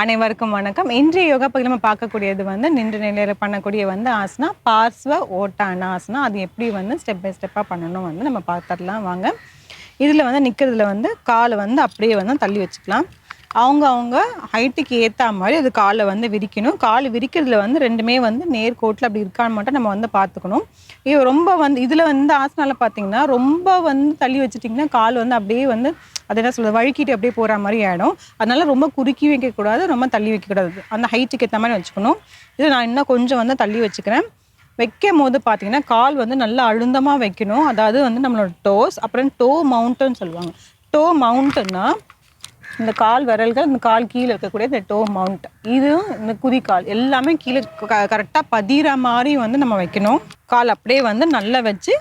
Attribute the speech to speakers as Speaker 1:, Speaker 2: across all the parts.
Speaker 1: அனைவருக்கும் வணக்கம். இன்றைய யோகா பகுதியில் நம்ம பார்க்கக்கூடியது வந்து நின்று நிலையில் பண்ணக்கூடிய வந்து ஆசனா பார்ஸ்வ ஓட்டான ஆசனா அது எப்படி வந்து ஸ்டெப் பை ஸ்டெப்பாக பண்ணணும் வந்து நம்ம பார்த்துடலாம் வாங்க. இதில் வந்து நிற்கிறதுல வந்து காலை வந்து அப்படியே வந்து தள்ளி வச்சுக்கலாம். அவங்க அவங்க ஹைட்டுக்கு ஏற்ற மாதிரி அது காலை வந்து விரிக்கணும். கால் விரிக்கிறதுல வந்து ரெண்டுமே வந்து நேர்கோட்டில் அப்படி இருக்கான்னு மட்டும் நம்ம வந்து பார்த்துக்கணும். இது ரொம்ப வந்து இதில் வந்து ஆசனால பார்த்தீங்கன்னா ரொம்ப வந்து தள்ளி வச்சுட்டிங்கன்னா கால் வந்து அப்படியே வந்து அது என்ன சொல்றது வழுக்கிட்டு அப்படியே போகிற மாதிரி ஆகிடும் அதனால ரொம்ப குறுக்கி வைக்கக்கூடாது ரொம்ப தள்ளி வைக்கக்கூடாது. அந்த ஹைட்டுக்கு ஏற்ற மாதிரி வச்சுக்கணும். இது நான் இன்னும் கொஞ்சம் வந்து தள்ளி வச்சுக்கிறேன். வைக்கும் போது பார்த்தீங்கன்னா கால் வந்து நல்லா அழுந்தமாக வைக்கணும். அதாவது வந்து நம்மளோட டோஸ் அப்புறம் டோ மவுண்டன் சொல்லுவாங்க. டோ மவுண்டன்னா இந்த கால் விரல்கள் இந்த கால் கீழே இருக்கக்கூடிய இந்த டோ மவுண்ட் இதுவும் இந்த குதிக்கால் எல்லாமே கீழே கரெக்டாக பதிகிற மாதிரி வந்து நம்ம வைக்கணும். கால் அப்படியே வந்து நல்லா வச்சு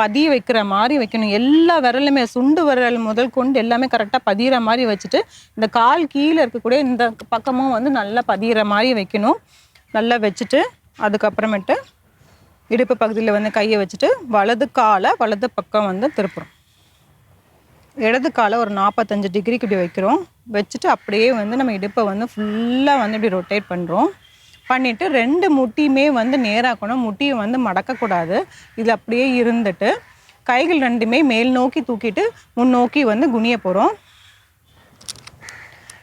Speaker 1: பதிய வைக்கிற மாதிரி வைக்கணும். எல்லா விரலுமே சுண்டு விரல் முதல் கொண்டு எல்லாமே கரெக்டாக பதிகிற மாதிரி வச்சுட்டு இந்த கால் கீழே இருக்கக்கூடிய இந்த பக்கமும் வந்து நல்லா பதிகிற மாதிரி வைக்கணும். நல்லா வச்சுட்டு அதுக்கப்புறமேட்டு இடுப்பு பகுதியில் வந்து கையை வச்சுட்டு வலது காலை வலது பக்கம் வந்து திருப்புறோம் இடது காலை ஒரு நாற்பத்தஞ்சு டிகிரிக்கு இப்படி வைக்கிறோம். வச்சுட்டு அப்படியே வந்து நம்ம இடுப்பை வந்து ஃபுல்லாக வந்து இப்படி ரொட்டேட் பண்ணுறோம் பண்ணிவிட்டு ரெண்டு முட்டியுமே வந்து நேராக்கணும். முட்டியை வந்து மடக்கக்கூடாது. இது அப்படியே இருந்துட்டு கைகள் ரெண்டுமே மேல் நோக்கி தூக்கிட்டு முன்னோக்கி வந்து குனிய போகிறோம்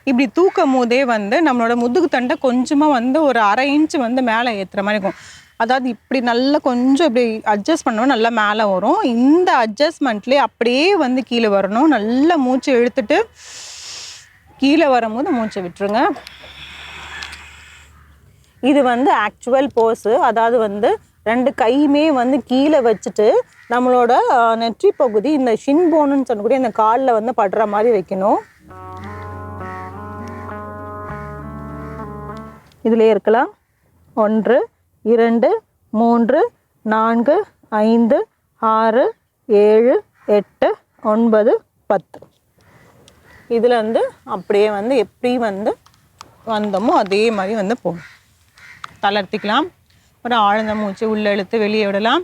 Speaker 1: இப்படி தூக்கும் போதே வந்து நம்மளோட முதுகு தண்டை கொஞ்சமாக வந்து ஒரு அரை இன்ச்சு வந்து மேலே ஏற்றுற மாதிரி இருக்கும். அதாவது இப்படி நல்லா கொஞ்சம் இப்படி அட்ஜஸ்ட் பண்ணவும் நல்லா மேலே வரும். இந்த அட்ஜஸ்ட்மெண்ட்லேயே அப்படியே வந்து கீழே வரணும். நல்லா மூச்சு இழுத்துட்டு கீழே வரும்போது மூச்சை விட்டுருங்க. இது வந்து ஆக்சுவல் போஸு அதாவது வந்து ரெண்டு கையுமே வந்து கீழே வச்சுட்டு நம்மளோட நெற்றி பகுதி இந்த ஷின் போனுன்னு சொல்லக்கூடிய இந்த காலில் வந்து படுற மாதிரி வைக்கணும். இதிலே இருக்கலாம். ஒன்று இரண்டு மூன்று நான்கு ஐந்து ஆறு ஏழு எட்டு ஒன்பது பத்து. இதில் வந்து அப்படியே வந்து எப்படி வந்து வந்தோமோ அதே மாதிரி வந்து போகும். தளர்த்திக்கலாம். ஒரு ஆழ்ந்த மூச்சு உள்ளே இழுத்து வெளியே விடலாம்.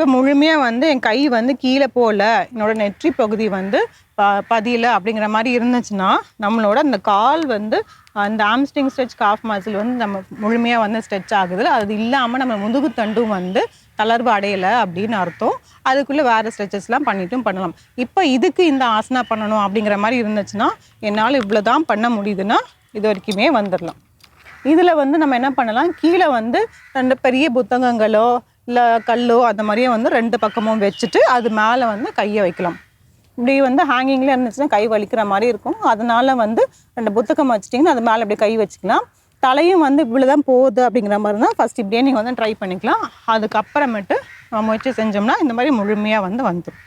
Speaker 1: இப்போ முழுமையாக வந்து என் கை வந்து கீழே போகல என்னோட நெற்றி பகுதி வந்து ப பதியல அப்படிங்கிற மாதிரி இருந்துச்சுன்னா நம்மளோட அந்த கால் வந்து அந்த ஆம்ஸ்டிங் ஸ்ட்ரெச் காஃப் மசில் வந்து நம்ம முழுமையாக வந்து ஸ்ட்ரெச் ஆகுது அது இல்லாமல் நம்ம முதுகு தண்டும் வந்து தளர்வு அடையலை அப்படின்னு அர்த்தம். அதுக்குள்ளே வேறு ஸ்ட்ரெச்சஸ்லாம் பண்ணிட்டும் பண்ணலாம். இப்போ இதுக்கு இந்த ஆசனா பண்ணணும் அப்படிங்கிற மாதிரி இருந்துச்சுன்னா என்னால் இவ்வளோ தான் பண்ண முடியுதுன்னா இது வரைக்குமே வந்துடலாம் இதில் வந்து நம்ம என்ன பண்ணலாம்? கீழே வந்து ரெண்டு பெரிய புத்தகங்களோ இல்லை கல்லோ அந்த மாதிரியே வந்து ரெண்டு பக்கமும் வச்சுட்டு அது மேலே வந்து கையை வைக்கலாம். இப்படி வந்து ஹேங்கிங்கில் இருந்துச்சுன்னா கை வலிக்கிற மாதிரி இருக்கும். அதனால வந்து ரெண்டு புத்தகம் வச்சுட்டிங்கன்னா அது மேலே அப்படியே கை வச்சுக்கலாம். தலையும் வந்து இவ்வளோ தான் போகுது அப்படிங்கிற மாதிரி தான் ஃபஸ்ட் இப்படியே நீங்கள் வந்து ட்ரை பண்ணிக்கலாம். அதுக்கப்புறமேட்டு நம்ம முயற்சி செஞ்சோம்னா இந்த மாதிரி முழுமையாக வந்து வந்துடும்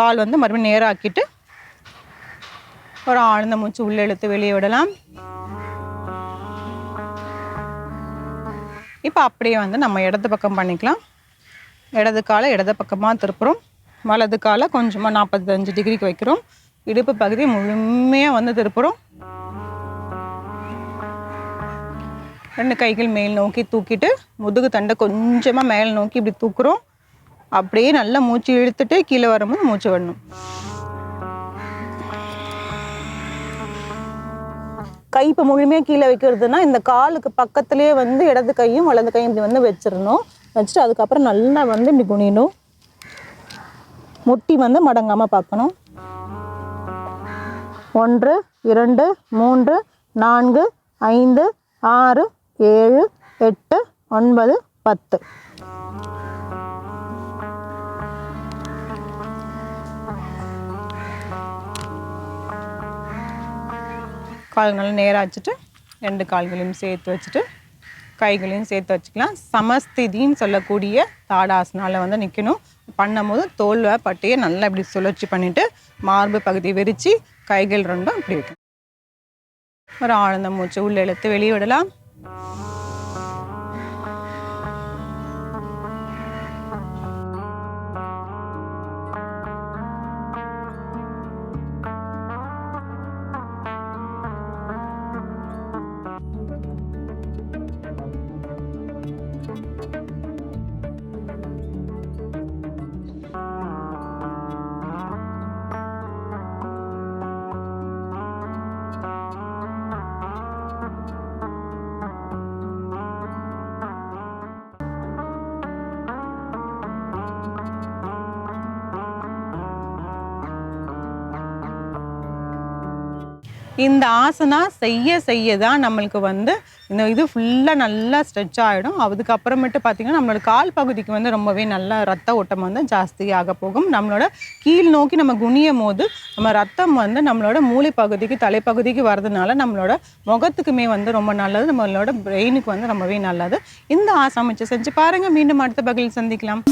Speaker 1: கால் வந்து மறுபடியும் நேராக்கிட்டு ஒரு ஆழ்ந்த மூச்சு உள்ளே இழுத்து வெளியே விடலாம். இப்போ அப்படியே வந்து நம்ம இடது பக்கம் பண்ணிக்கலாம். இடது காலை இடது பக்கமாக திருப்புறோம். வலது காலை கொஞ்சமாக நாற்பத்தஞ்சு டிகிரிக்கு வைக்கிறோம். இடுப்பு பகுதி முழுமையாக வந்து திருப்புறோம். ரெண்டு கைகள் மேல் நோக்கி தூக்கிட்டு முதுகு தண்டை கொஞ்சமாக மேல் நோக்கி இப்படி தூக்குறோம். அப்படியே நல்லா மூச்சு இழுத்துட்டு கீழே வரும்போது மூச்சு விடணும். கை இப்போ முழுமையாக கீழே வைக்கிறதுனா இந்த காலுக்கு பக்கத்துலேயே வந்து இடது கையும் வலது கையும் இப்படி வந்து வச்சிடணும். வச்சுட்டு அதுக்கப்புறம் நல்லா வந்து இப்படி குனியணும். முட்டி வந்து மடங்காமல் பார்க்கணும். ஒன்று இரண்டு மூன்று நான்கு ஐந்து ஆறு ஏழு எட்டு ஒன்பது பத்து. கால் நல்லா நேராக வச்சுட்டு ரெண்டு கால்களையும் சேர்த்து வச்சுட்டு கைகளையும் சேர்த்து வச்சுக்கலாம். சமஸ்திதின்னு சொல்லக்கூடிய தாடாசனால வந்து நிற்கணும் பண்ணும்போது தோல்வை பட்டையை நல்லா இப்படி சுழற்சி பண்ணிவிட்டு மார்பு பகுதி விரித்து கைகள் ரெண்டும் இப்படி வைக்கணும். ஒரு ஆழ்ந்த மூச்சு உள்ளே இழுத்து வெளியே விடலாம். thank you. இந்த ஆசனா செய்ய செய்ய தான் நம்மளுக்கு வந்து இந்த இது ஃபுல்லாக நல்லா ஸ்ட்ரெச் ஆகிடும் அதுக்கப்புறமேட்டு பார்த்தீங்கன்னா நம்மளோட கால் பகுதிக்கு வந்து ரொம்பவே நல்ல ரத்த ஓட்டம் வந்து ஜாஸ்தியாக போகும். நம்மளோட கீழ் நோக்கி நம்ம குனியும் போது நம்ம ரத்தம் வந்து நம்மளோட மூளை பகுதிக்கு தலைப்பகுதிக்கு வரதுனால நம்மளோட முகத்துக்குமே வந்து ரொம்ப நல்லது. நம்மளோட பிரெயினுக்கு வந்து ரொம்பவே நல்லது. இந்த ஆசனம் வச்சு செஞ்சு பாருங்கள் மீண்டும் அடுத்த பகுதியில் சந்திக்கலாம்.